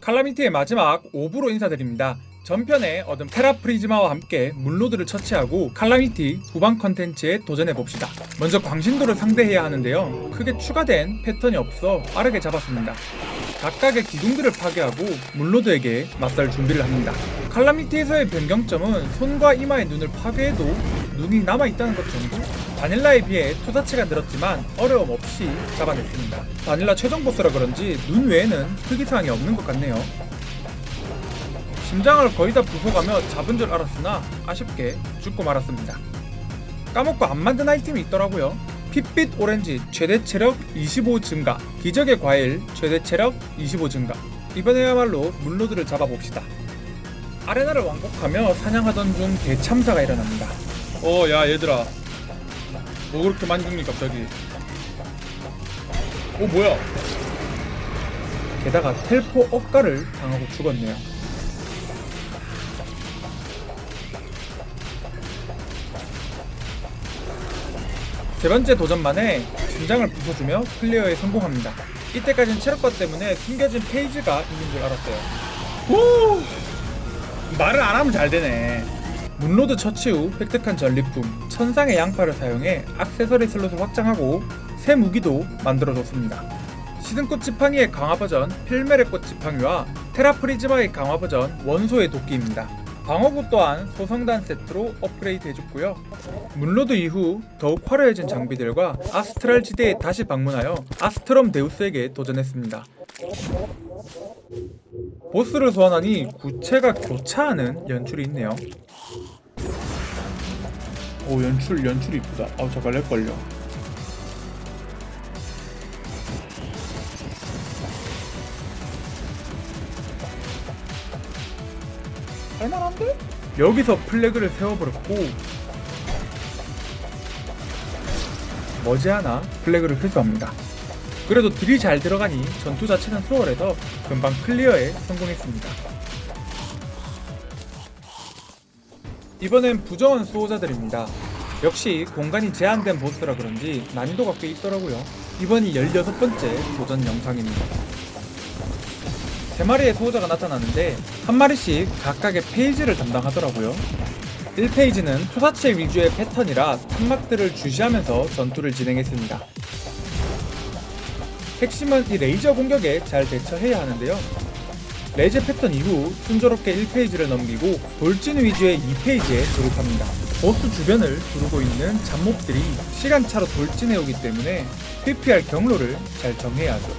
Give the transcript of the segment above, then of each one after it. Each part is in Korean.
칼라미티의 마지막 5부로 인사드립니다. 전편에 얻은 테라프리즈마와 함께 문로드를 처치하고 칼라미티 후방 컨텐츠에 도전해봅시다. 먼저 광신도를 상대해야 하는데요. 크게 추가된 패턴이 없어 빠르게 잡았습니다. 각각의 기둥들을 파괴하고 문로드에게 맞설 준비를 합니다. 칼라미티에서의 변경점은 손과 이마의 눈을 파괴해도 눈이 남아있다는 것 정도? 바닐라에 비해 투사체가 늘었지만 어려움 없이 잡아냈습니다. 바닐라 최종 보스라 그런지 눈 외에는 특이사항이 없는 것 같네요. 심장을 거의 다 부숴가며 잡은 줄 알았으나 아쉽게 죽고 말았습니다. 까먹고 안 만든 아이템이 있더라고요. 핏빛 오렌지 최대 체력 25 증가, 기적의 과일 최대 체력 25 증가. 이번에야말로 문로드를 잡아봅시다. 아레나를 왕복하며 사냥하던 중 대참사가 일어납니다. 어, 야 얘들아, 뭐 그렇게 많이 죽니 갑자기? 어 뭐야? 게다가 텔포 억가를 당하고 죽었네요. 세 번째 도전 만에 심장을 부숴주며 클리어에 성공합니다. 이때까진 체력과 때문에 숨겨진 페이지가 있는 줄 알았어요. 오! 말을 안 하면 잘 되네. 문로드 처치 후 획득한 전리품 천상의 양파를 사용해 액세서리 슬롯을 확장하고 새 무기도 만들어줬습니다. 시즌꽃 지팡이의 강화 버전 필메레 꽃 지팡이와 테라프리즈마의 강화 버전 원소의 도끼입니다. 방어구 또한 소성단 세트로 업그레이드 해줬고요. 문로드 이후 더욱 화려해진 장비들과 아스트랄 지대에 다시 방문하여 아스트롬 데우스에게 도전했습니다. 보스를 소환하니 구체가 교차하는 연출이 있네요. 오 연출 연출이 이쁘다. 아우 잠깐 렉 걸려. 할만한데? 여기서 플래그를 세워버렸고 머지않아 플래그를 회수합니다. 그래도 딜이 잘 들어가니 전투 자체는 수월해서 금방 클리어에 성공했습니다. 이번엔 부정한 수호자들입니다. 역시 공간이 제한된 보스라 그런지 난이도가 꽤 있더라고요. 이번이 16번째 도전 영상입니다. 세 마리의 수호자가 나타나는데 한 마리씩 각각의 페이지를 담당하더라고요. 1페이지는 투사체 위주의 패턴이라 탄막들을 주시하면서 전투를 진행했습니다. 핵심은 이 레이저 공격에 잘 대처해야 하는데요. 레이저 패턴 이후 순조롭게 1페이지를 넘기고 돌진 위주의 2페이지에 돌입합니다. 보스 주변을 두르고 있는 잡몹들이 시간차로 돌진해오기 때문에 PPR 경로를 잘 정해야 하죠.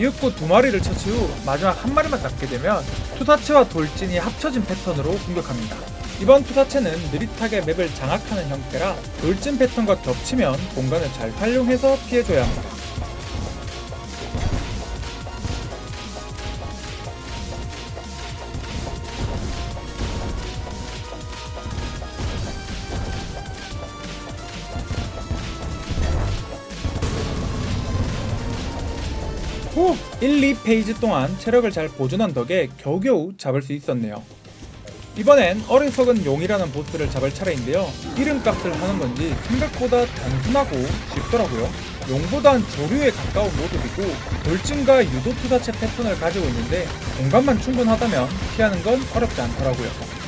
이윽고 두 마리를 처치 후 마지막 한 마리만 남게 되면 투사체와 돌진이 합쳐진 패턴으로 공격합니다. 이번 투사체는 느릿하게 맵을 장악하는 형태라 돌진 패턴과 겹치면 공간을 잘 활용해서 피해줘야 합니다. 후! 1, 2페이지 동안 체력을 잘 보존한 덕에 겨우겨우 잡을 수 있었네요. 이번엔 어리석은 용이라는 보스를 잡을 차례인데요. 이름값을 하는 건지 생각보다 단순하고 쉽더라고요. 용보단 조류에 가까운 모습이고 돌진과 유도 투사체 패턴을 가지고 있는데 공간만 충분하다면 피하는 건 어렵지 않더라고요.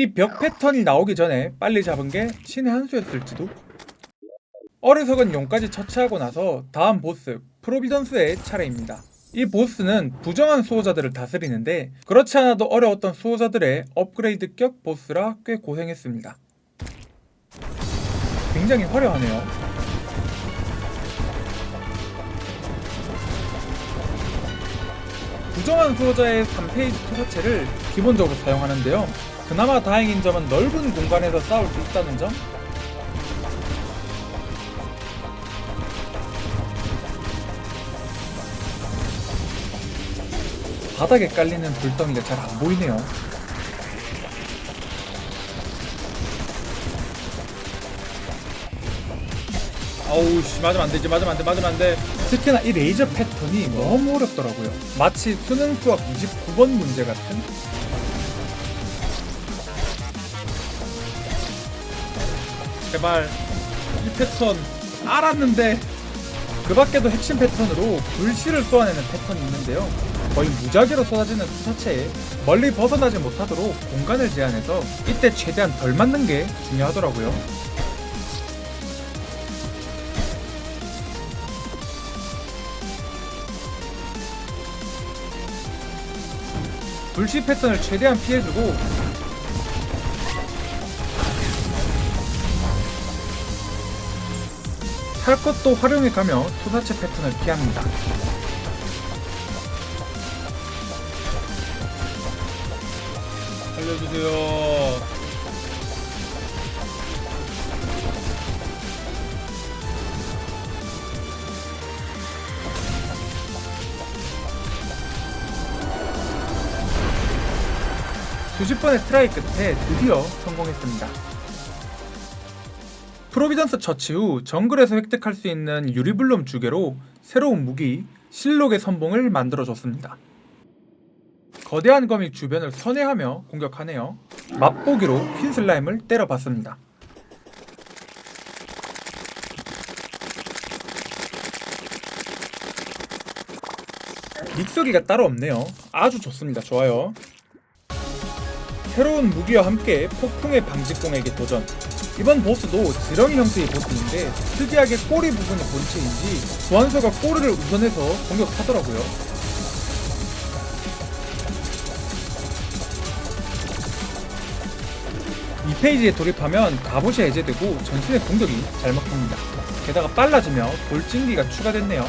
이 벽 패턴이 나오기 전에 빨리 잡은 게 신의 한 수였을지도? 어리석은 용까지 처치하고 나서 다음 보스 프로비던스의 차례입니다. 이 보스는 부정한 수호자들을 다스리는데 그렇지 않아도 어려웠던 수호자들의 업그레이드격 보스라 꽤 고생했습니다. 굉장히 화려하네요. 부정한 수호자의 3페이지 투사체를 기본적으로 사용하는데요. 그나마 다행인 점은 넓은 공간에서 싸울 수 있다는 점? 바닥에 깔리는 불덩이가 잘 안 보이네요. 아우 씨 맞으면 안 되지 맞으면 안 돼 맞으면 안 돼. 특히나 이 레이저 패턴이 너무 어렵더라고요. 마치 수능 수학 29번 문제 같은 제발 이 패턴 알았는데 그 밖에도 핵심 패턴으로 불씨를 쏘아내는 패턴이 있는데요. 거의 무작위로 쏟아지는 투사체에 멀리 벗어나지 못하도록 공간을 제한해서 이때 최대한 덜 맞는 게 중요하더라고요. 불씨 패턴을 최대한 피해주고 할 것도 활용해 가며 투사체 패턴을 피합니다. 알려주세요. 수십 번의 트라이 끝에 드디어 성공했습니다. 프로비던스 처치 후 정글에서 획득할 수 있는 유리블럼 두 개로 새로운 무기 실록의 선봉을 만들어줬습니다. 거대한 거미 주변을 선회하며 공격하네요. 맛보기로 퀸 슬라임을 때려봤습니다. 믹서기가 따로 없네요. 아주 좋습니다. 좋아요. 새로운 무기와 함께 폭풍의 방직공에게 도전. 이번 보스도 지렁이 형태의 보스인데 특이하게 꼬리 부분이 본체인지 소환서가 꼬리를 우선해서 공격하더라고요. 이 페이지에 돌입하면 갑옷이 해제되고 전신의 공격이 잘 먹힙니다. 게다가 빨라지며 돌진기가 추가됐네요.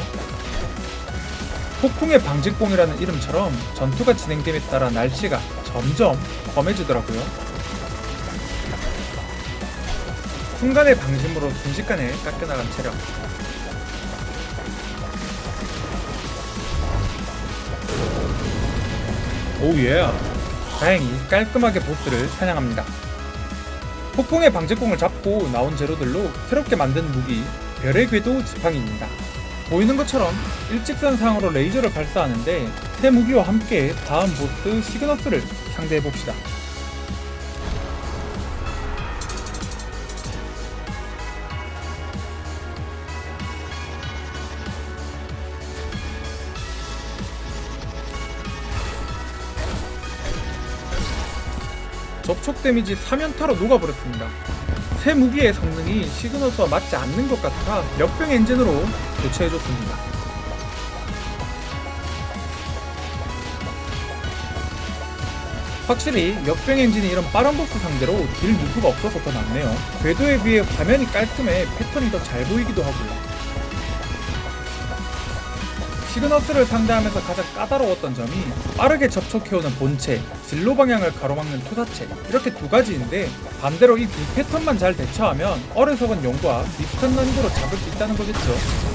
폭풍의 방직공이라는 이름처럼 전투가 진행됨에 따라 날씨가 점점 험해지더라고요. 순간의 방심으로 순식간에 깎여나간 체력. 오예. 다행히 깔끔하게 보스를 사냥합니다. 폭풍의 방직공을 잡고 나온 재료들로 새롭게 만든 무기 별의 궤도 지팡이입니다. 보이는 것처럼 일직선상으로 레이저를 발사하는데 새 무기와 함께 다음 보스 시그너스를 상대해 봅시다. 접촉 데미지 3연타로 녹아버렸습니다. 새 무기의 성능이 시그너스와 맞지 않는 것 같아 역병 엔진으로 교체해줬습니다. 확실히 역병 엔진이 이런 빠른 보스 상대로 딜 누수가 없어서 더 낫네요. 궤도에 비해 화면이 깔끔해 패턴이 더 잘 보이기도 하고요. 시그너스를 상대하면서 가장 까다로웠던 점이 빠르게 접촉해오는 본체, 진로 방향을 가로막는 투사체 이렇게 두 가지인데 반대로 이 두 패턴만 잘 대처하면 어리석은 용과 비슷한 난이도로 잡을 수 있다는 거겠죠.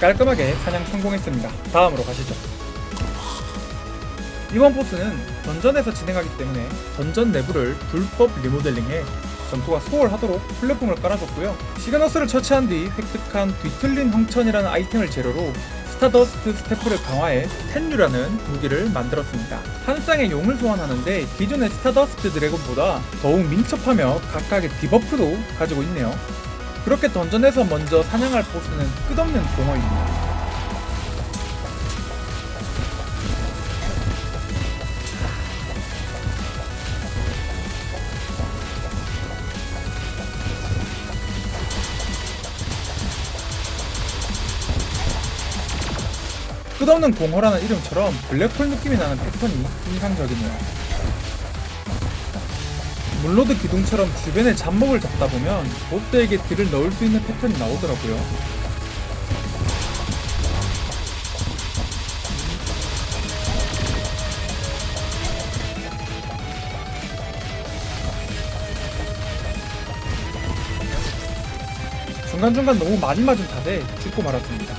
깔끔하게 사냥 성공했습니다. 다음으로 가시죠. 이번 보스는 던전에서 진행하기 때문에 던전 내부를 불법 리모델링해 전투가 수월하도록 플랫폼을 깔아줬고요. 시그너스를 처치한 뒤 획득한 뒤틀린 황천이라는 아이템을 재료로 스타더스트 스태프를 강화해 텐류라는 무기를 만들었습니다. 한 쌍의 용을 소환하는데 기존의 스타더스트 드래곤보다 더욱 민첩하며 각각의 디버프도 가지고 있네요. 그렇게 던전에서 먼저 사냥할 보스는 끝없는 공허입니다. 끝없는 공허라는 이름처럼 블랙홀 느낌이 나는 패턴이 인상적이네요. 물로드 기둥처럼 주변에 잡목을 잡다 보면 보스에게 딜을 넣을 수 있는 패턴이 나오더라고요. 중간중간 너무 많이 맞은 탓에 죽고 말았습니다.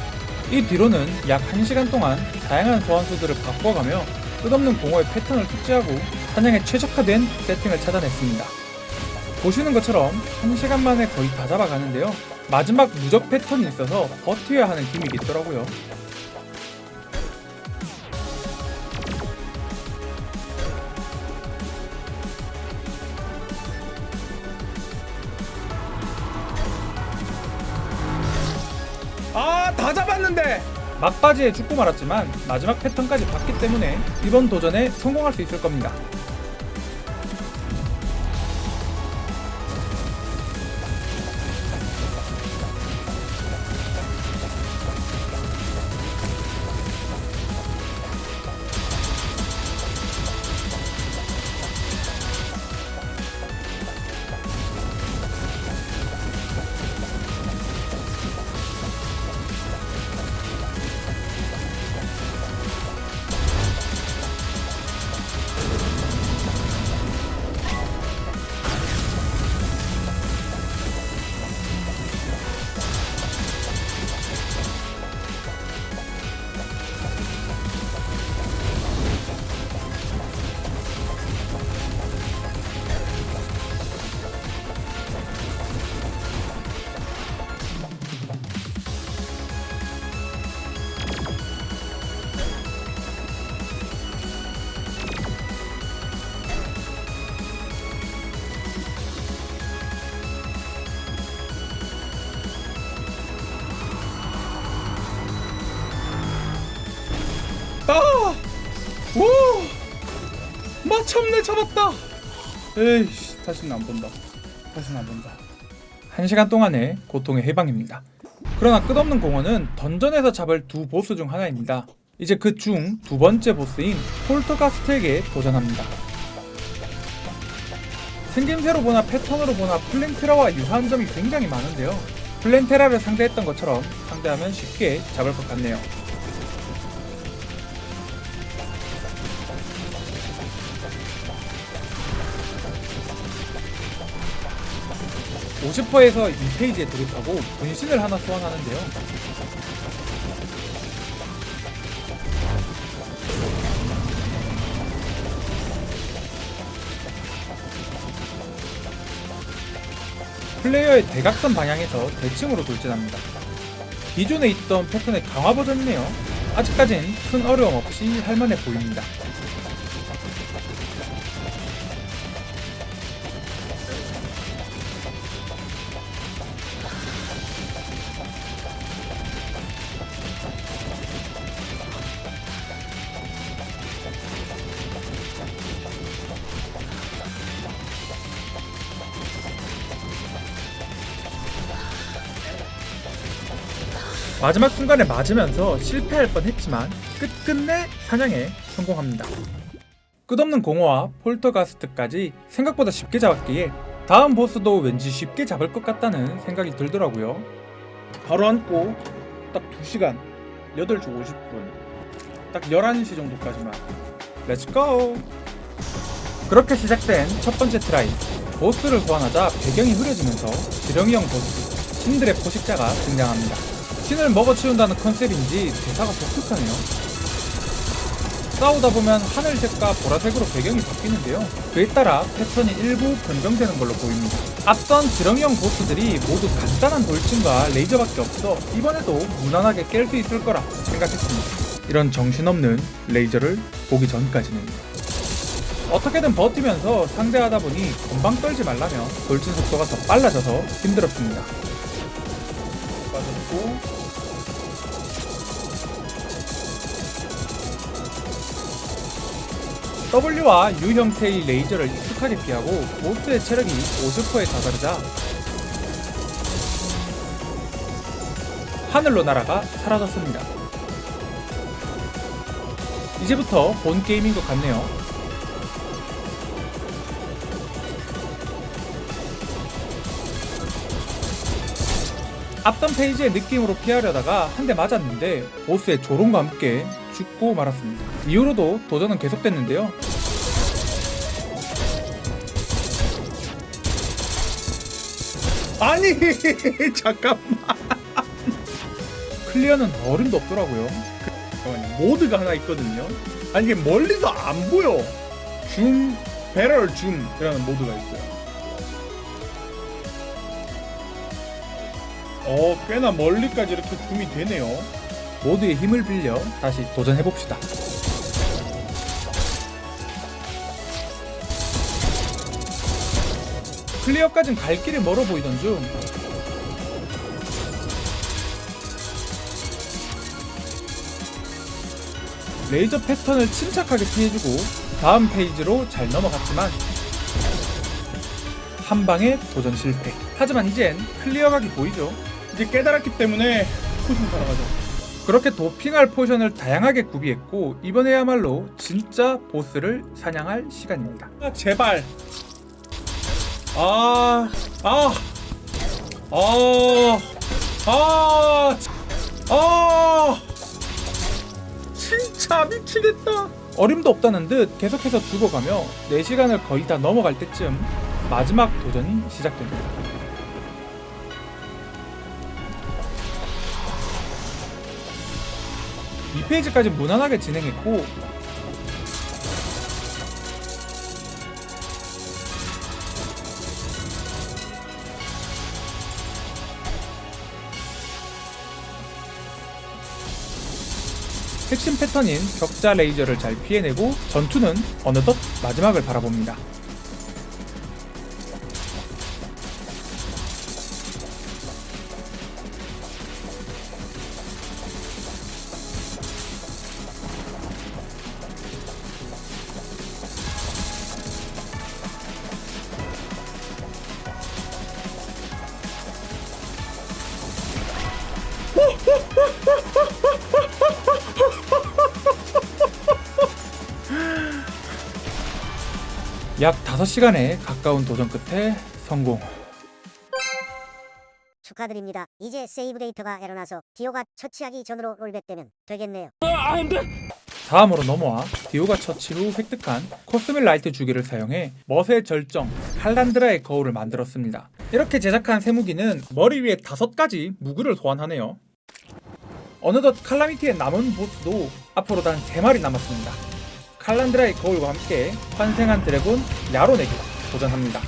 이 뒤로는 약 1시간 동안 다양한 소환수들을 바꿔가며 끝없는 공허의 패턴을 숙지하고 사냥에 최적화된 세팅을 찾아냈습니다. 보시는 것처럼 1시간 만에 거의 다 잡아가는데요. 마지막 무적 패턴이 있어서 버텨야 하는 기믹이 있더라고요. 아, 다 잡았는데! 막바지에 죽고 말았지만 마지막 패턴까지 봤기 때문에 이번 도전에 성공할 수 있을 겁니다. 오! 마참내 잡았다! 에이씨, 다시는 안 본다. 다시는 안 본다. 한 시간 동안의 고통의 해방입니다. 그러나 끝없는 공허는 던전에서 잡을 두 보스 중 하나입니다. 이제 그 중 두 번째 보스인 폴터가스트에게 도전합니다. 생김새로 보나 패턴으로 보나 플랜테라와 유사한 점이 굉장히 많은데요. 플랜테라를 상대했던 것처럼 상대하면 쉽게 잡을 것 같네요. 50%에서 2페이지에 돌입하고 분신을 하나 소환하는데요. 플레이어의 대각선 방향에서 대칭으로 돌진합니다. 기존에 있던 패턴의 강화 버전이네요. 아직까진 큰 어려움 없이 할만해 보입니다. 마지막 순간에 맞으면서 실패할 뻔했지만 끝끝내 사냥에 성공합니다. 끝없는 공허와 폴터가스트까지 생각보다 쉽게 잡았기에 다음 보스도 왠지 쉽게 잡을 것 같다는 생각이 들더라고요. 바로 앉고 딱 2시간 8시 50분 딱 11시 정도까지만 렛츠고! 그렇게 시작된 첫 번째 트라이 보스를 소환하자 배경이 흐려지면서 지렁이형 보스 신들의 포식자가 등장합니다. 신을 먹어치운다는 컨셉인지 대사가 독특하네요. 싸우다 보면 하늘색과 보라색으로 배경이 바뀌는데요. 그에 따라 패턴이 일부 변경되는 걸로 보입니다. 앞선 지렁이형 보스들이 모두 간단한 돌진과 레이저밖에 없어 이번에도 무난하게 깰 수 있을 거라 생각했습니다. 이런 정신없는 레이저를 보기 전까지는 어떻게든 버티면서 상대하다 보니 금방 떨지 말라며 돌진 속도가 더 빨라져서 힘들었습니다. 빠졌고 W와 U 형태의 레이저를 익숙하게 피하고 보스의 체력이 50%에 다다르자 하늘로 날아가 사라졌습니다. 이제부터 본 게임인 것 같네요. 앞선 페이지의 느낌으로 피하려다가 한 대 맞았는데 보스의 조롱과 함께 죽고 말았습니다. 이후로도 도전은 계속됐는데요. 아니 잠깐만 클리어는 어림도 없더라고요. 모드가 하나 있거든요 아니 이게 멀리서 안 보여 줌 배럴 줌이라는 모드가 있어요 어 꽤나 멀리까지 이렇게 줌이 되네요 모두의 힘을 빌려 다시 도전해봅시다 클리어까진 갈 길이 멀어 보이던 중 레이저 패턴을 침착하게 피해주고 다음 페이지로 잘 넘어갔지만 한 방에 도전 실패. 하지만 이젠 클리어각이 보이죠. 이제 깨달았기 때문에 사러 가자. 그렇게 도핑할 포션을 다양하게 구비했고 이번에야말로 진짜 보스를 사냥할 시간입니다. 아, 제발. 아, 아, 아, 아, 아. 진짜 미치겠다. 어림도 없다는 듯 계속해서 죽어가며 4시간을 거의 다 넘어갈 때쯤 마지막 도전이 시작됩니다. 이 페이지까지 무난하게 진행했고 핵심 패턴인 격자 레이저를 잘 피해내고 전투는 어느덧 마지막을 바라봅니다. 5시간의 가까운 도전 끝에 성공. 축하드립니다. 이제 세이브 데이터가 에러나서 디오가 처치하기 전으로 롤백되면 되겠네요. 다음으로 넘어와 디오가 처치 후 획득한 코스밀 라이트 주기를 사용해 멋의 절정 칼란드라의 거울을 만들었습니다. 이렇게 제작한 새 무기는 머리 위에 다섯 가지 무기를 소환하네요. 어느덧 칼라미티의 남은 보스도 앞으로 단세 마리 남았습니다. 칼란드라의 거울과 함께 환생한 드래곤 야론에게 도전합니다.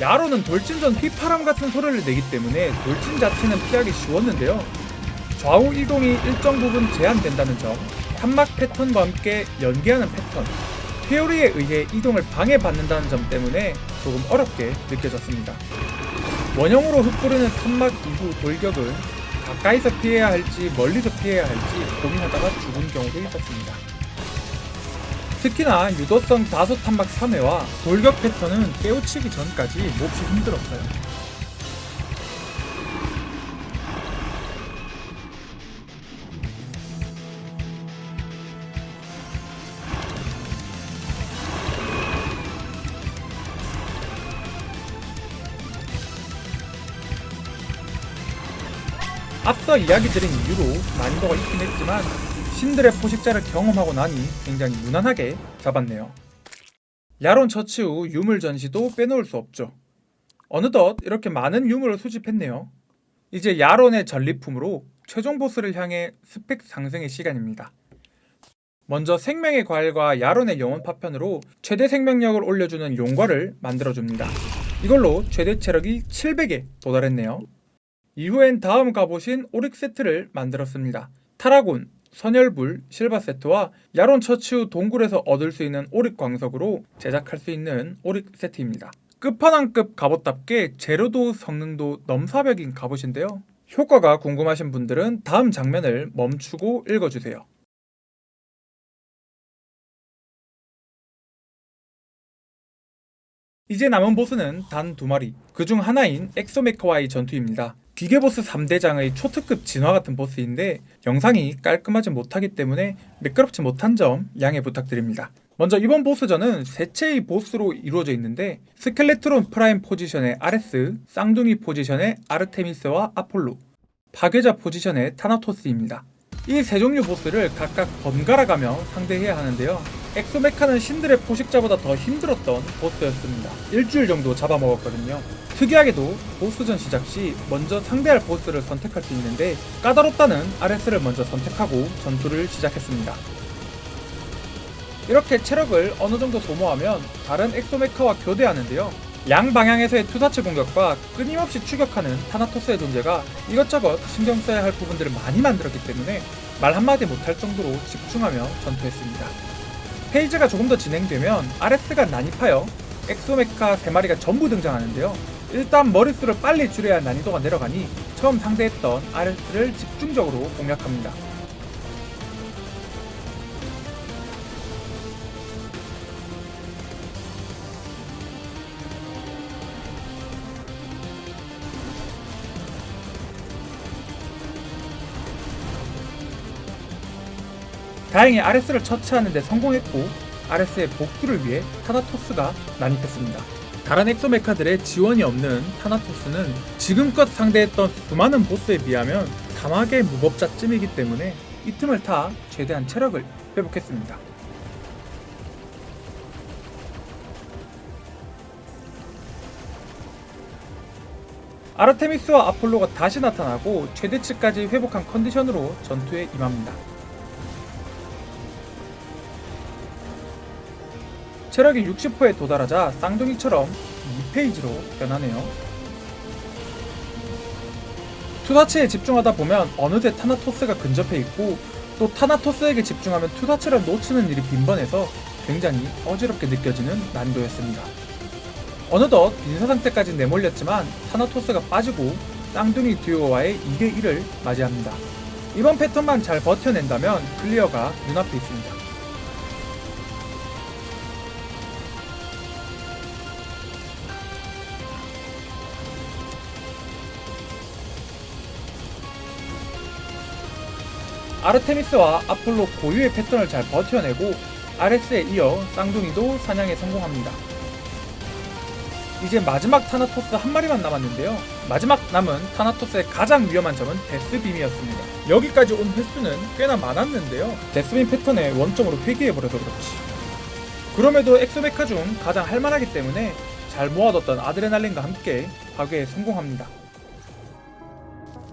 야론은 돌진 전 휘파람 같은 소리를 내기 때문에 돌진 자체는 피하기 쉬웠는데요. 좌우 이동이 일정 부분 제한된다는 점, 탄막 패턴과 함께 연계하는 패턴, 회오리에 의해 이동을 방해받는다는 점 때문에 조금 어렵게 느껴졌습니다. 원형으로 흩뿌리는 탄막 이후 돌격은 가까이서 피해야 할지 멀리서 피해야 할지 고민하다가 죽은 경우도 있었습니다. 특히나 유도성 다소 탄막 3회와 돌격 패턴은 깨우치기 전까지 몹시 힘들었어요. 앞서 이야기 드린 이유로 난이도가 있긴 했지만 신들의 포식자를 경험하고 나니 굉장히 무난하게 잡았네요. 야론 처치 후 유물 전시도 빼놓을 수 없죠. 어느덧 이렇게 많은 유물을 수집했네요. 이제 야론의 전리품으로 최종 보스를 향해 스펙 상승의 시간입니다. 먼저 생명의 과일과 야론의 영혼 파편으로 최대 생명력을 올려주는 용과를 만들어줍니다. 이걸로 최대 체력이 700에 도달했네요. 이후엔 다음 가보신 오릭 세트를 만들었습니다. 타라곤, 선열불, 실바 세트와 야론 처치 후 동굴에서 얻을 수 있는 오릭 광석으로 제작할 수 있는 오릭 세트입니다. 끝판왕급 갑옷답게 재료도 성능도 넘사벽인 갑옷인데요. 효과가 궁금하신 분들은 다음 장면을 멈추고 읽어주세요. 이제 남은 보스는 단 두 마리. 그중 하나인 엑소메카와의 전투입니다. 기계보스 3대장의 초특급 진화 같은 보스인데 영상이 깔끔하지 못하기 때문에 매끄럽지 못한 점 양해 부탁드립니다. 먼저 이번 보스전은 세 채의 보스로 이루어져 있는데 스켈레트론 프라임 포지션의 아레스, 쌍둥이 포지션의 아르테미스와 아폴로, 파괴자 포지션의 타나토스입니다. 이 세 종류 보스를 각각 번갈아 가며 상대해야 하는데요. 엑소메카는 신들의 포식자보다 더 힘들었던 보스였습니다. 일주일 정도 잡아먹었거든요. 특이하게도 보스전 시작 시 먼저 상대할 보스를 선택할 수 있는데 까다롭다는 아레스를 먼저 선택하고 전투를 시작했습니다. 이렇게 체력을 어느 정도 소모하면 다른 엑소메카와 교대하는데요. 양 방향에서의 투사체 공격과 끊임없이 추격하는 타나토스의 존재가 이것저것 신경 써야 할 부분들을 많이 만들었기 때문에 말 한마디 못할 정도로 집중하며 전투했습니다. 페이지가 조금 더 진행되면 아레스가 난입하여 엑소메카 3마리가 전부 등장하는데요. 일단 머릿수를 빨리 줄여야 난이도가 내려가니 처음 상대했던 아레스를 집중적으로 공략합니다. 다행히 아레스를 처치하는 데 성공했고 아레스의 복수를 위해 타나토스가 난입했습니다. 다른 엑소메카들의 지원이 없는 타나토스는 지금껏 상대했던 수많은 보스에 비하면 사막의 무법자쯤이기 때문에 이 틈을 타 최대한 체력을 회복했습니다. 아르테미스와 아폴로가 다시 나타나고 최대치까지 회복한 컨디션으로 전투에 임합니다. 체력이 60%에 도달하자 쌍둥이처럼 2페이지로 변하네요. 투사체에 집중하다 보면 어느새 타나토스가 근접해 있고 또 타나토스에게 집중하면 투사체를 놓치는 일이 빈번해서 굉장히 어지럽게 느껴지는 난이도였습니다. 어느덧 빈사 상태까지 내몰렸지만 타나토스가 빠지고 쌍둥이 듀오와의 2대1을 맞이합니다. 이번 패턴만 잘 버텨낸다면 클리어가 눈앞에 있습니다. 아르테미스와 아폴로 고유의 패턴을 잘 버텨내고 아레스에 이어 쌍둥이도 사냥에 성공합니다. 이제 마지막 타나토스 한 마리만 남았는데요. 마지막 남은 타나토스의 가장 위험한 점은 데스빔이었습니다. 여기까지 온 횟수는 꽤나 많았는데요. 데스빔 패턴에 원점으로 회귀해버려서 그렇지. 그럼에도 엑소메카 중 가장 할만하기 때문에 잘 모아뒀던 아드레날린과 함께 파괴에 성공합니다.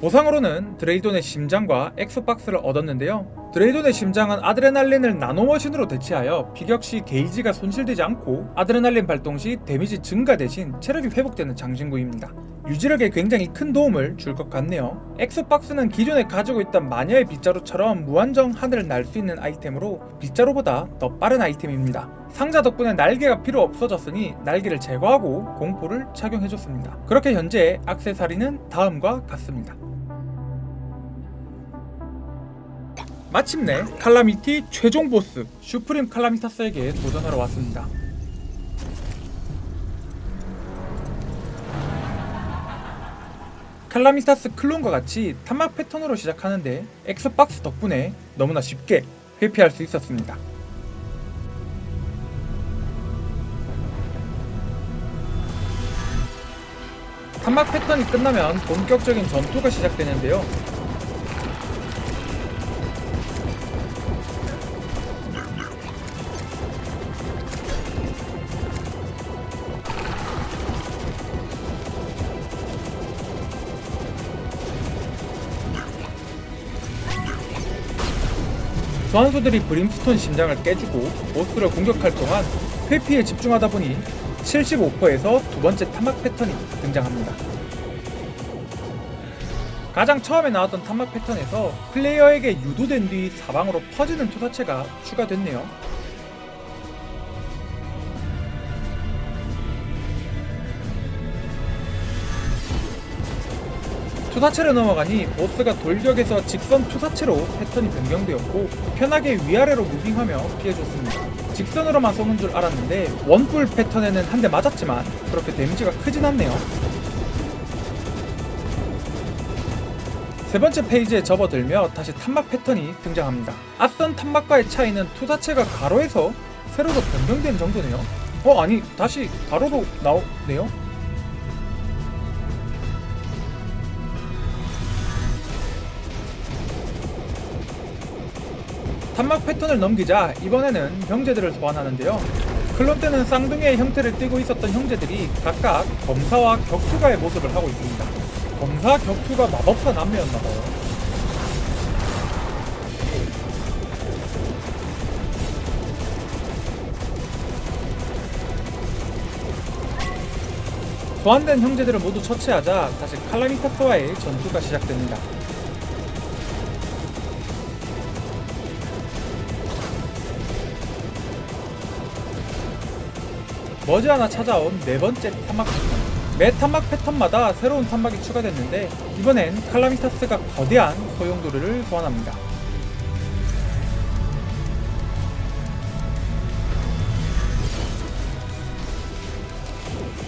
보상으로는 드레이돈의 심장과 엑소박스를 얻었는데요. 드레이돈의 심장은 아드레날린을 나노머신으로 대체하여 비격 시 게이지가 손실되지 않고 아드레날린 발동 시 데미지 증가 대신 체력이 회복되는 장신구입니다. 유지력에 굉장히 큰 도움을 줄 것 같네요. 엑소박스는 기존에 가지고 있던 마녀의 빗자루처럼 무한정 하늘을 날 수 있는 아이템으로 빗자루보다 더 빠른 아이템입니다. 상자 덕분에 날개가 필요 없어졌으니 날개를 제거하고 공포를 착용해줬습니다. 그렇게 현재 악세사리는 다음과 같습니다. 마침내 칼라미티 최종 보스 슈프림 칼라미타스에게 도전하러 왔습니다. 칼라미타스 클론과 같이 탐막 패턴으로 시작하는데 엑스박스 덕분에 너무나 쉽게 회피할 수 있었습니다. 탐막 패턴이 끝나면 본격적인 전투가 시작되는데요. 소환수들이 브림스톤 심장을 깨주고 보스를 공격할 동안 회피에 집중하다 보니 75%에서 두 번째 탐막 패턴이 등장합니다. 가장 처음에 나왔던 탐막 패턴에서 플레이어에게 유도된 뒤 사방으로 퍼지는 투사체가 추가됐네요. 투사체로 넘어가니 보스가 돌격에서 직선 투사체로 패턴이 변경되었고 편하게 위아래로 무빙하며 피해줬습니다. 직선으로만 쏘는 줄 알았는데 원뿔 패턴에는 한 대 맞았지만 그렇게 데미지가 크진 않네요. 세 번째 페이지에 접어들며 다시 탐막 패턴이 등장합니다. 앞선 탐막과의 차이는 투사체가 가로에서 세로로 변경된 정도네요. 어 아니 다시 가로로 나오네요. 탄막 패턴을 넘기자 이번에는 형제들을 소환하는데요. 클론 때는 쌍둥이의 형태를 띠고 있었던 형제들이 각각 검사와 격투가의 모습을 하고 있습니다. 검사, 격투가 마법사 남매였나봐요. 소환된 형제들을 모두 처치하자 다시 칼라미타스와의 전투가 시작됩니다. 머지않아 찾아온 네 번째 탄막 패턴. 매 탄막 패턴마다 새로운 탄막이 추가됐는데 이번엔 칼라미타스가 거대한 소용돌이를 소환합니다.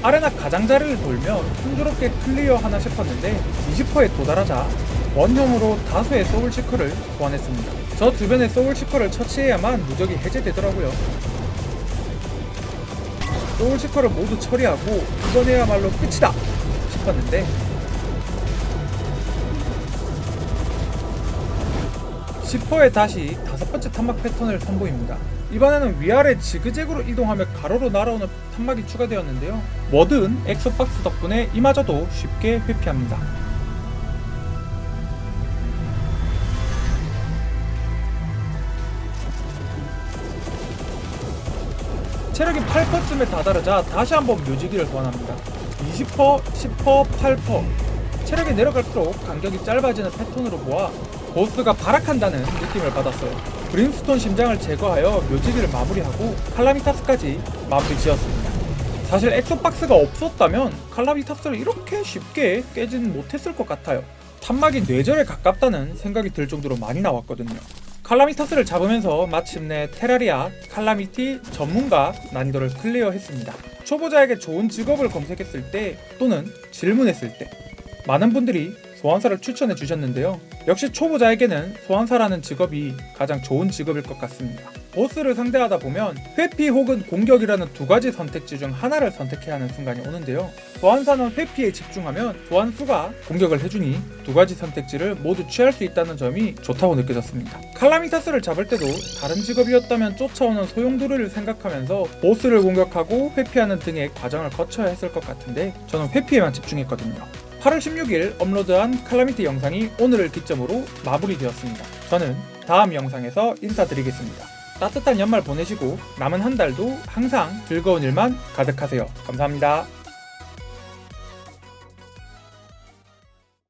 아레나 가장자리를 돌며 순조롭게 클리어하나 싶었는데 20%에 도달하자 원형으로 다수의 소울시커를 소환했습니다. 저 주변의 소울시커를 처치해야만 누적이 해제되더라고요. 소울시커를 모두 처리하고 이번에야말로 끝이다 싶었는데 10호에 다시 다섯 번째 탄막 패턴을 선보입니다. 이번에는 위아래 지그재그로 이동하며 가로로 날아오는 탄막이 추가되었는데요. 뭐든 엑소박스 덕분에 이마저도 쉽게 회피합니다. 체력이 8%쯤에 다다르자 다시 한번 묘지기를 소환합니다. 20%, 10%, 8%. 체력이 내려갈수록 간격이 짧아지는 패턴으로 보아 보스가 발악한다는 느낌을 받았어요. 브림스톤 심장을 제거하여 묘지기를 마무리하고 칼라미타스까지 마무리 지었습니다. 사실 엑소박스가 없었다면 칼라미타스를 이렇게 쉽게 깨지는 못했을 것 같아요. 탄막이 뇌절에 가깝다는 생각이 들 정도로 많이 나왔거든요. 칼라미타스를 잡으면서 마침내 테라리아 칼라미티 전문가 난이도를 클리어했습니다. 초보자에게 좋은 직업을 검색했을 때 또는 질문했을 때 많은 분들이 소환사를 추천해 주셨는데요. 역시 초보자에게는 소환사라는 직업이 가장 좋은 직업일 것 같습니다. 보스를 상대하다 보면 회피 혹은 공격이라는 두 가지 선택지 중 하나를 선택해야 하는 순간이 오는데요. 소환사는 회피에 집중하면 소환수가 공격을 해주니 두 가지 선택지를 모두 취할 수 있다는 점이 좋다고 느껴졌습니다. 칼라미타스를 잡을 때도 다른 직업이었다면 쫓아오는 소용돌이를 생각하면서 보스를 공격하고 회피하는 등의 과정을 거쳐야 했을 것 같은데 저는 회피에만 집중했거든요. 8월 16일 업로드한 칼라미티 영상이 오늘을 기점으로 마무리되었습니다. 저는 다음 영상에서 인사드리겠습니다. 따뜻한 연말 보내시고 남은 한 달도 항상 즐거운 일만 가득하세요. 감사합니다.